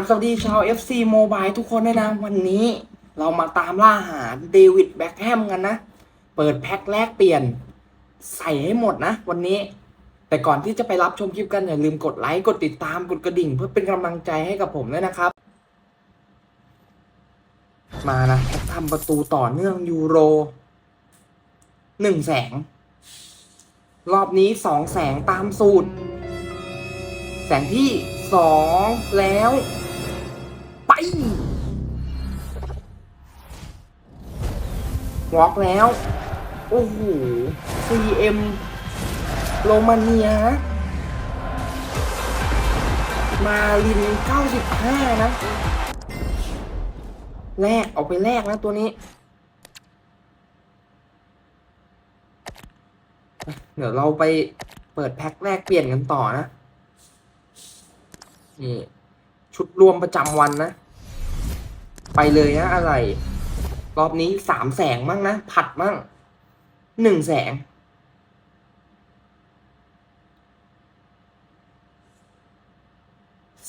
บสวัสดีชาว FC Mobile ทุกคนด้วยนะ วันนี้เรามาตามล่าหาเดวิดแบ็คแฮมกันนะ เปิดแพ็คแรกเปลี่ยน ใส่ให้หมดนะ วันนี้ แต่ก่อนที่จะไปรับชมคลิปกัน อย่าลืมกดไลค์ กดติดตามกดกระดิ่ง เพื่อเป็นกำลังใจให้กับผมด้วยนะครับ มานะทำประตูต่อเนื่องยูโรหนึ่งแสง รอบนี้สองแสงตามสูตร แสงที่สองแล้ว วอล์กแล้ว โอ้โห CM โรมาเนีย มาลิน 95 นะ แลกเอาไปแลกนะตัวนี้ เดี๋ยวเราไปเปิดแพ็คแรกเปลี่ยนกันต่อนะ นี่ ชุดรวมประจำวันนะ ไปเลยนะอะไร รอบนี้สามแสงมั่งนะ ผัดมั่งหนึ่งแสง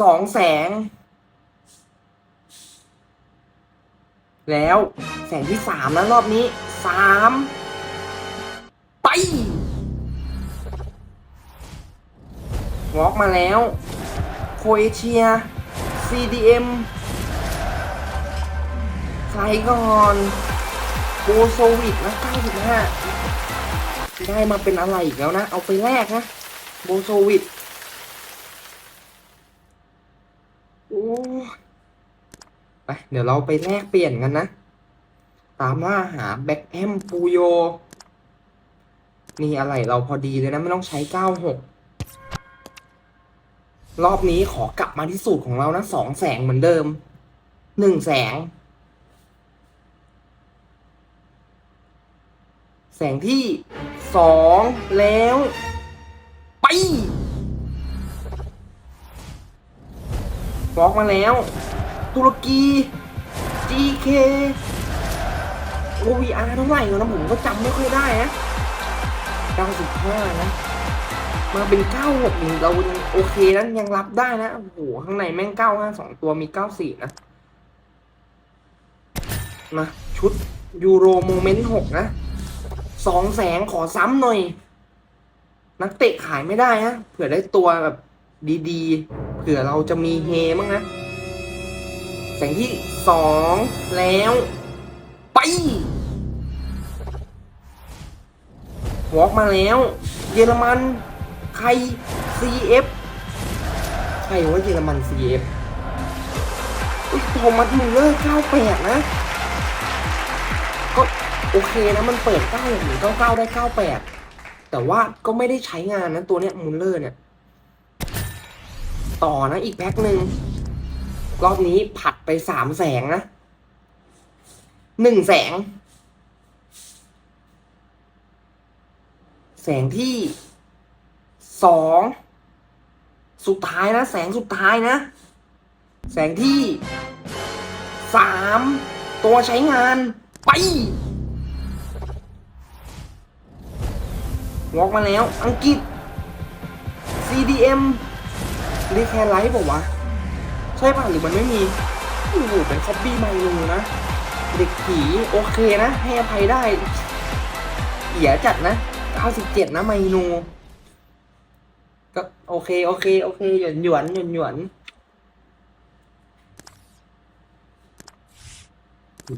สองแสง แล้วแสงที่สามนะรอบนี้สามไปวอล์กมาแล้วโคเอเชีย CDM ใครก่อนโบโซวิกนะ95ได้มาเป็นอะไรอีกแล้วนะ เอาไปแลกนะโบโซวิกโอ้ไปเดี๋ยวเราไปแลกเปลี่ยนกันนะ ตามล่าหาแบ็กแอมปูโย นี่อะไรเราพอดีเลยนะ ไม่ต้องใช้ 96 รอบนี้ขอกลับมาที่สูตรของเรานะสองแสงเหมือนเดิมหนึ่งแสง แส งที่สองแล้ว ไปฟอกมาแล้ว ตุรกี GK OVR เท่าไหร่แล้วนะผมก็จำไม่ค่อยได้นะ95นะ มาเป็น 96นี่เราโอเคนะยังรับได้นะ โอ้โห ข้างในแม่ง 95 2 ตัวมี 94 นะ มา ชุดยูโรโมเมนต์ 6 นะ สองแสงขอซ้ำหน่อย นักเตะขายไม่ได้ฮะเผื่อได้ตัวแบบดีๆ เผื่อเราจะมีเฮมั้งนะแสงที่สองแล้ว ไปวอล์กมาแล้ว เยอรมันใคร CF ใครว่าเยอรมัน CF อุ้ยโทมัสมูลเลอร์ 98 นะ โอเคนะมันเปิด9หรือ99ได้98แต่ว่าก็ไม่ได้ใช้งานนะตัวเนี้ยมูลเลอร์เนี่ย ต่อนะอีกแพ็คหนึ่งรอบนี้ผัดไปสามแสงนะหนึ่งแสง แสงที่สองสุดท้ายนะ แสงสุดท้ายนะ แสงที่สามตัวใช้งานไป วอล์กมาแล้ว อังกฤษ CDM รีแคร์ไลท์บอกวะ ใช่ป่ะหรือมันไม่มีโอ้โหเป็นคอปปี้ไมลูนะ เด็กผีโอเคนะ ให้อภัยได้เหียจัดนะ 97 นะไมนูก็โอเค โอเค โอเค หยวนหยวนหยวนหยวน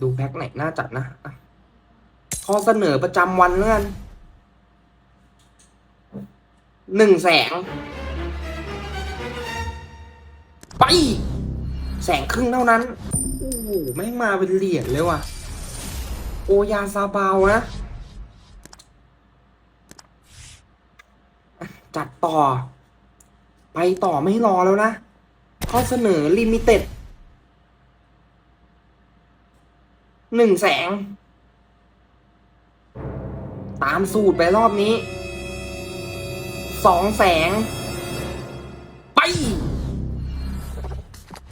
ดูแพ็คไหนน่าจัดนะอะข้อเสนอประจำวันเลื่อน หนึ่งแสง ไป แสงครึ่งเท่านั้น โอ้โหแม่งมาเป็นเหรียญเลยว่ะ โอยาซาบาวนะ จัดต่อ ไปต่อไม่รอแล้วนะ ข้อเสนอลิมิเต็ดหนึ่งแสง ตามสูตรไปรอบนี้ สองแสง ไป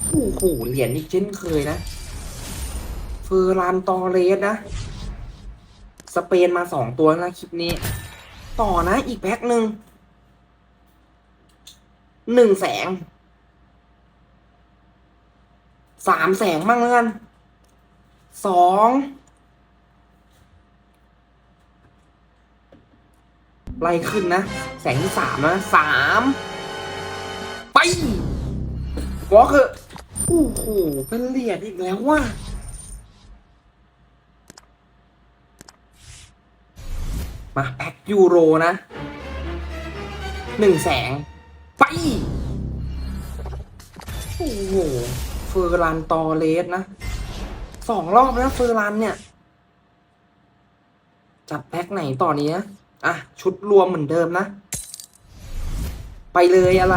โอ้โหเหรียญอีกเช่นเคยนะ เฟอร์รานตอเรสนะ สเปนมาสองตัวนะคลิปนี้ ต่อนะอีกแพ็คหนึ่ง หนึ่งแสง สามแสงมั่งแล้วกันสอง ไล่ขึ้นนะ แสงที่สามนะสามไปวอล์กเถอโอ้โหเป็นเหรียญอีกแล้วว่ะมาแพ็คยูโรนะหนึ่งแสง ไป โอ้โหเฟอร์รันตอเลสนะสองรอบนะเฟอร์รันเนี่ย จัดแพ็คไหนต่อนี้นะ อะ ชุดรวมเหมือนเดิมนะ ไปเลยอะไร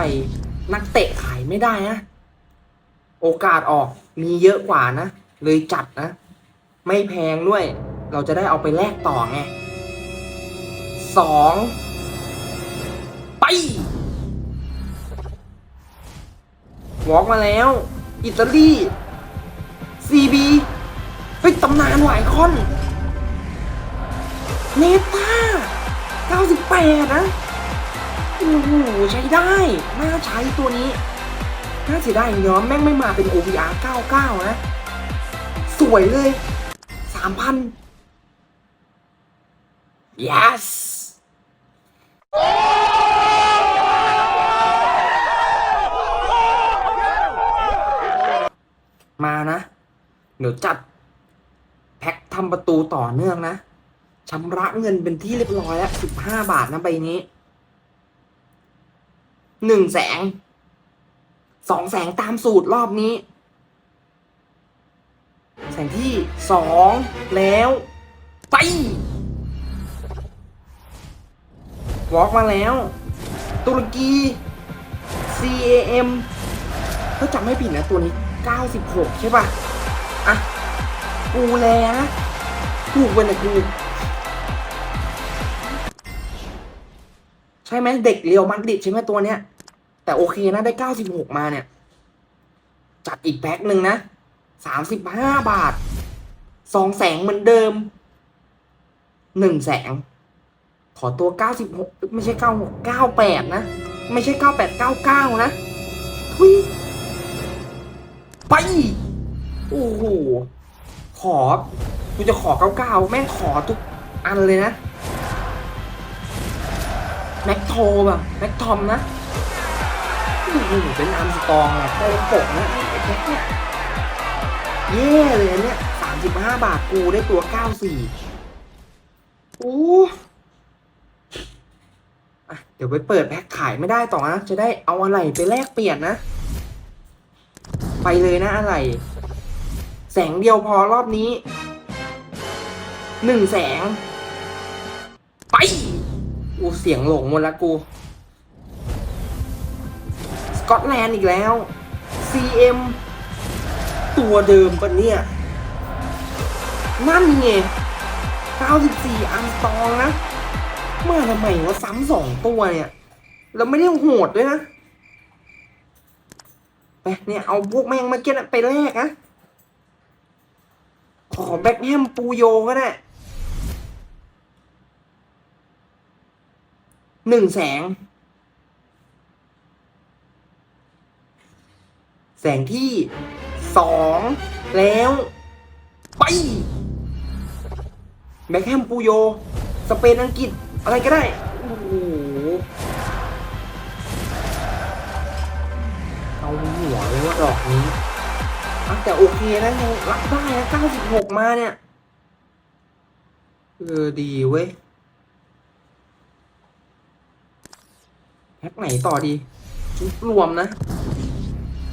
นักเตะขายไม่ได้นะ โอกาสออกมีเยอะกว่านะ เลยจัดนะ ไม่แพงด้วย เราจะได้เอาไปแลกต่อไงสองไปวอล์กมาแล้ว อิตาลีซีบีเฮ้ยตำนานหวายคอน เนต้า 98 นะ โอ้โห ใช้ได้ น่าใช้ตัวนี้ น่าเสียดายอย่างเดียวแม่งไม่มาเป็น OVR 99 นะ สวยเลย 3,000 yes มานะ เดี๋ยวจัด แพ็คทำประตูต่อเนื่องนะ ชำระเงินเป็นที่เรียบร้อยแล้วสิบห้าบาทนะใบนี้หนึ่งแสงสองแสงตามสูตรรอบนี้ แสงที่สองแล้ว ไปวอล์กมาแล้ว ตุรกี CAM ถ้าจำไม่ผิดนะตัวนี้ 96 ใช่ป่ะ อะ กูแลนะถูกเวนยกู ใช่ไหมเด็กเรียวมันดิดใช่ไหมตัวเนี้ย แต่โอเคนะได้96มาเนี่ย จัดอีกแพ็คหนึ่งนะ35บห้าบาทสองแสงเหมือนเดิมหนึ่งแสง ขอตัว96ไม่ใช่96 98นะ ไม่ใช่98 99นะ ทุยไป โอ้โห ขอ กูจะขอ99แม่งขอทุกอันเลยนะ แม็กโทแบบแม็กทอมนะโอ้โหเป็นอาร์มสตรองอะโตปกนะไอ้แม็กเนี่ยเย่เลยอันเนี่ยสามสิบห้าบาทกูได้ตัวเก้าสี่โอ้อะเดี๋ยวไปเปิดแพ็คขายไม่ได้ต่อนะ จะได้เอาอะไรไปแลกเปลี่ยนนะ ไปเลยนะอะไร แสงเดียวพอรอบนี้หนึ่งแสง ไป กูเสียงหลงหมดแล้วกู สกอตแลนด์อีกแล้ว CM ตัวเดิมปะเนี่ย นั่นไง 94 อันตองนะมาทำไมวะซ้ำสองตัวเนี่ย แล้วไม่ได้โหดด้วยนะไปเนี่ย เอาพวกแม่งมาเก็ตไปแลกนะ ขอแบ็คแฮมปูโยก็ได้ หนึ่งแสง แสงที่สองแล้ว ไปแบ็คแฮมปูโย สเปนอังกฤษ อะไรก็ได้ โอ้โหเอาหัวเลยว่าดอกนี้แต่โอเคนะยังรับได้นะ96 มาเนี่ย เออ ดีเว้ย แพ็คไหนต่อดีชุดรวมนะ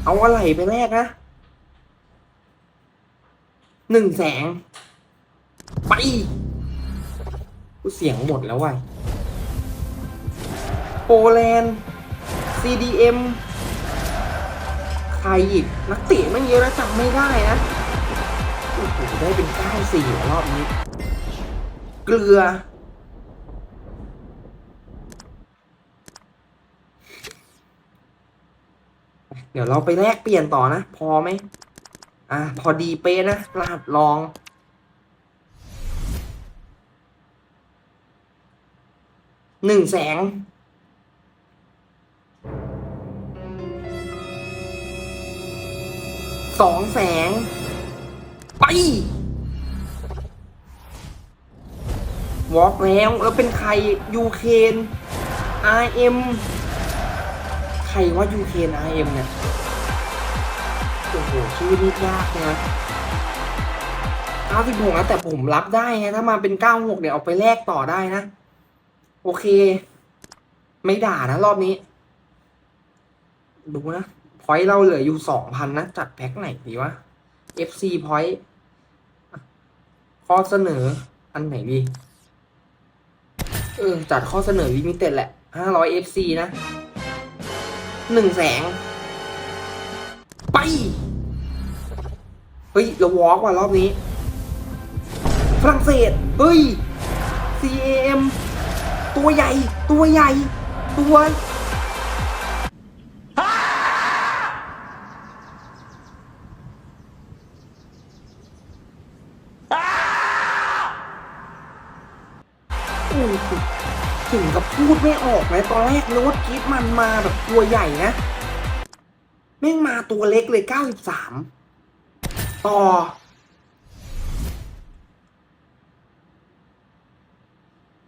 เอาอะไรไปแลกนะหนึ่งแสง ไปกูเสียงหมดแล้วว่ะโปแลนด์ CDM ใครอีก นักเตะไม่เยอะแล้วจำไม่ได้นะโอ้โหได้เป็น 94 รอบนี้ เกลือ เดี๋ยวเราไปแลกเปลี่ยนต่อนะ พอไหมอะพอดีเป๊ะนะรหัสลองหนึ่งแสง สองแสง ไป วอล์กแล้ว แล้วเป็นใครยูเคน RM ใครว่ายูเคน RM เนี่ย โอ้โหชื่อนี่ยากนะ96นะแต่ผมรับได้ไงถ้ามาเป็น 96 เนี่ย เอาไปแลกต่อได้นะ โอเค ไม่ด่านะ รอบนี้ ดูนะพอยต์เราเหลืออยู่ 2,000 นะ จัดแพ็คไหนดีวะ FC point ข้อเสนอ อันไหนดี เออ จัดข้อเสนอลิมิเต็ดแหละ 500 FC นะ หนึ่งแสง ไป เฮ้ย เราวอล์กว่ะรอบนี้ ฝรั่งเศส เฮ้ย CAM ตัวใหญ่ ตัวใหญ่ ตัว ไม่ออกเลยตอนแรกนึกว่าคิดมันมาแบบตัวใหญ่นะแม่งมาตัวเล็กเลย 93 ต่อ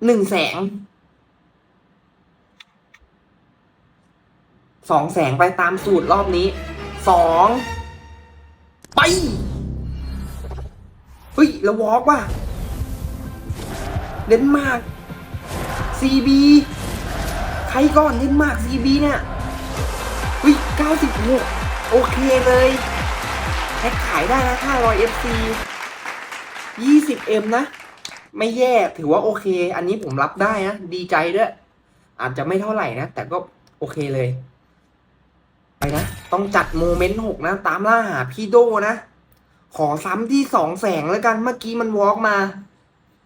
หนึ่งแสง สองแสงไปตามสูตรรอบนี้ สอง ไป เฮ้ย แล้ววอล์กว่ะ เดนมาร์ก CB รก่อนเดนมาร์ก CB เนี่ยเฮ้ย96โอเคเลยแพ็คขายได้นะ500 FC 20M นะ ไม่แย่ถือว่าโอเค อันนี้ผมรับได้นะ ดีใจด้วย อาจจะไม่เท่าไหร่นะ แต่ก็โอเคเลย ไปนะ ต้องจัดโมเมนต์หกนะ ตามล่าหาพี่โดนะ ขอซ้ำที่สองแสงแล้วกัน เมื่อกี้มันวอล์กมา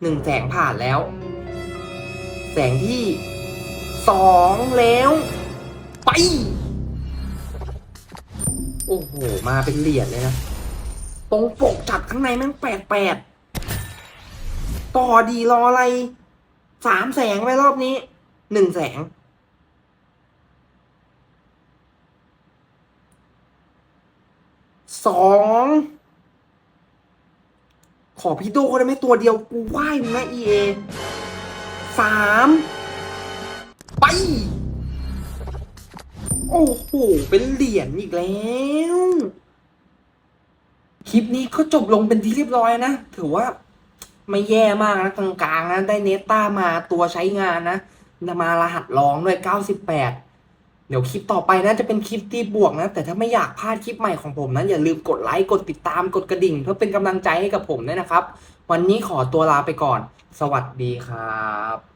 หนึ่งแสงผ่านแล้ว แสงที่ สองแล้ว ไป โอ้โห มาเป็นเหรียญเลยนะ ตรงปกจัดข้างในแม่งแปดแปดต่อดีรออะไรสามแสงไปรอบนี้หนึ่งแสง สอง ขอพี่โดได้ไหมตัวเดียวกูไหว้มึงนะเออสาม โอ้โห เป็นเหรียญอีกแล้ว คลิปนี้ก็จบลงเป็นที่เรียบร้อยนะ ถือว่าไม่แย่มากนะกลางๆนะได้เนต้ามาตัวใช้งานนะมารหัสรองด้วย 98 เดี๋ยวคลิปต่อไปนะจะเป็นคลิปตีบวกนะ แต่ถ้าไม่อยากพลาดคลิปใหม่ของผมนะ อย่าลืมกดไลค์ กดติดตามกดกระดิ่ง เพื่อเป็นกำลังใจให้กับผมด้วยนะครับ วันนี้ขอตัวลาไปก่อน สวัสดีครับ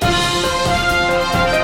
Música